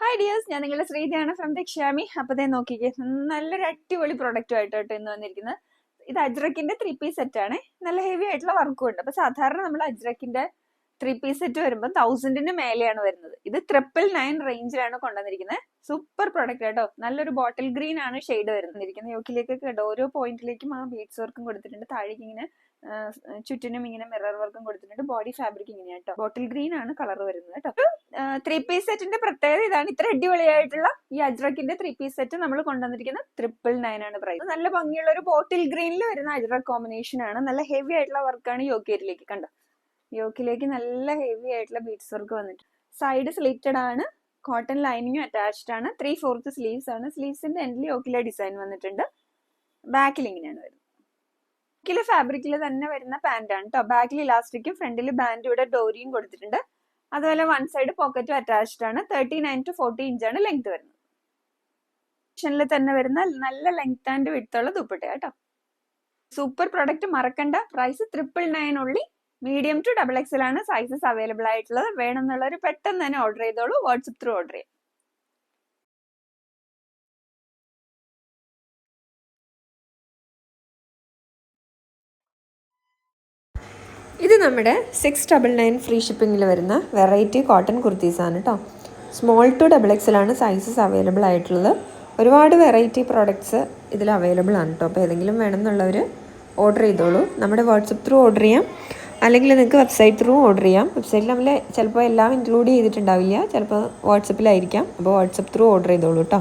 Hi dears ഞാൻ നിങ്ങളുടെ ശ്രീതിയാണ് from Dakshami അപ്പൊ ദേ നോക്കിക്കേ. നല്ലൊരു അടിപൊളി പ്രൊഡക്റ്റും ആയിട്ടോ ഇന്ന് വന്നിരിക്കുന്നത്. ഇത് അജ്രക്കിന്റെ ത്രീ പീസ് സെറ്റ് ആണ്. നല്ല ഹെവി ആയിട്ടുള്ള വർക്കും ഉണ്ട്. അപ്പൊ സാധാരണ നമ്മൾ അജ്രക്കിന്റെ ത്രീ പീസ് സെറ്റ് വരുമ്പോൾ തൗസൻഡിന് മേലെയാണ് വരുന്നത്. ഇത് ട്രിപ്പിൾ നയൻ റേഞ്ചിലാണ് കൊണ്ടുവന്നിരിക്കുന്നത്. സൂപ്പർ പ്രൊഡക്റ്റ് കേട്ടോ നല്ലൊരു ബോട്ടിൽ ഗ്രീൻ ആണ് ഷെയ്ഡ് വരുന്നിരിക്കുന്നത്. യോക്കിലേക്കൊക്കെ കേട്ടോ. ഓരോ പോയിന്റിലേക്കും ആ ബീഡ്സ് വർക്കും കൊടുത്തിട്ടുണ്ട്. താഴേക്ക് ഇങ്ങനെ ചുറ്റിനും ഇങ്ങനെ മിറർ വർക്കും കൊടുത്തിട്ടുണ്ട്. ബോഡി ഫാബ്രിക് ഇങ്ങനെയാണ് കേട്ടോ ബോട്ടിൽ ഗ്രീൻ ആണ് കളർ വരുന്നത് കേട്ടോ. ത്രീ പീസ് സെറ്റിന്റെ പ്രത്യേകത ഇതാണ്. ഇത്ര അടിപൊളിയായിട്ടുള്ള ഈ അജ്രക്കിന്റെ ത്രീ പീസ് സെറ്റ് നമ്മൾ കൊണ്ടുവന്നിരിക്കുന്നത് ട്രിപ്പിൾ നയൻ ആണ് പ്രൈസ് നല്ല ഭംഗിയുള്ള ഒരു ബോട്ടിൽ ഗ്രീനിൽ വരുന്ന അജ്രക് കോമ്പിനേഷൻ ആണ്. നല്ല ഹെവി ആയിട്ടുള്ള വർക്കാണ് യോക്കേരിലേക്ക് കണ്ടോ? യോക്കിലേക്ക് നല്ല ഹെവി ആയിട്ടുള്ള ബീഡ്സ് വർക്ക് വന്നിട്ട്. സൈഡ് സ്ലിറ്റഡ് ആണ്. കോട്ടൺ ലൈനിങ്ങും അറ്റാച്ച്ഡ് ആണ്. ത്രീ ഫോർത്ത് സ്ലീവ്സ് ആണ്. സ്ലീവ്സിന്റെ എൻഡിൽ യോക്കിലെ ഡിസൈൻ വന്നിട്ടുണ്ട്. ബാക്കിൽ ഇങ്ങനെയാണ് വരുന്നത്. ബാക്കിലെ ഫാബ്രിക്കിൽ തന്നെ വരുന്ന പാന്റാണ് കേട്ടോ ബാക്കിൽ ഇലാസ്റ്റിക്കും ഫ്രണ്ടിൽ ബാൻഡ് ഇവിടെ ഡോറിയും കൊടുത്തിട്ടുണ്ട്. അതുപോലെ വൺ സൈഡ് പോക്കറ്റും അറ്റാച്ച്ഡ് ആണ്. തേർട്ടി നയൻ ടു ഫോർട്ടി ആണ് ലെങ്ത് വരുന്നത്. ഓപ്ഷനിൽ തന്നെ വരുന്ന നല്ല ലെങ്ത് ആൻഡ് വിടുത്തുള്ള ദുപ്പട്ട കേട്ടോ സൂപ്പർ പ്രൊഡക്റ്റ് മറക്കണ്ട. പ്രൈസ് ട്രിപ്പിൾ നയൻ ഉള്ളി. മീഡിയം ടു ഡബിൾ എക്സൽ ആണ് സൈസസ് അവൈലബിൾ ആയിട്ടുള്ളത്. വേണമെന്നുള്ളവർ പെട്ടെന്ന് തന്നെ ഓർഡർ ചെയ്തോളൂ. വാട്സപ്പ് ത്രൂ ഓർഡർ ചെയ്യാം. ഇത് നമ്മുടെ സിക്സ് ഡബിൾ നയൻ ഫ്രീ ഷിപ്പിങ്ങിൽ വരുന്ന വെറൈറ്റി കോട്ടൺ കുർത്തീസാണ് കേട്ടോ സ്മോൾ ടു ഡബിൾ എക്സിലാണ് സൈസസ് അവൈലബിൾ ആയിട്ടുള്ളത്. ഒരുപാട് വെറൈറ്റി പ്രോഡക്ട്സ് ഇതിൽ അവൈലബിൾ ആണ് കേട്ടോ അപ്പോൾ ഏതെങ്കിലും വേണമെന്നുള്ളവർ ഓർഡർ ചെയ്തോളൂ. നമ്മുടെ വാട്സപ്പ് ത്രൂ ഓർഡർ ചെയ്യാം. അല്ലെങ്കിൽ നിങ്ങൾക്ക് വെബ്സൈറ്റ് ത്രൂ ഓർഡർ ചെയ്യാം. വെബ്സൈറ്റിൽ നമ്മൾ ചിലപ്പോൾ എല്ലാം ഇൻക്ലൂഡ് ചെയ്തിട്ടുണ്ടാവില്ല. ചിലപ്പോൾ വാട്സപ്പിലായിരിക്കാം അപ്പോൾ വാട്സപ്പ് ത്രൂ ഓർഡർ ചെയ്തോളൂ കേട്ടോ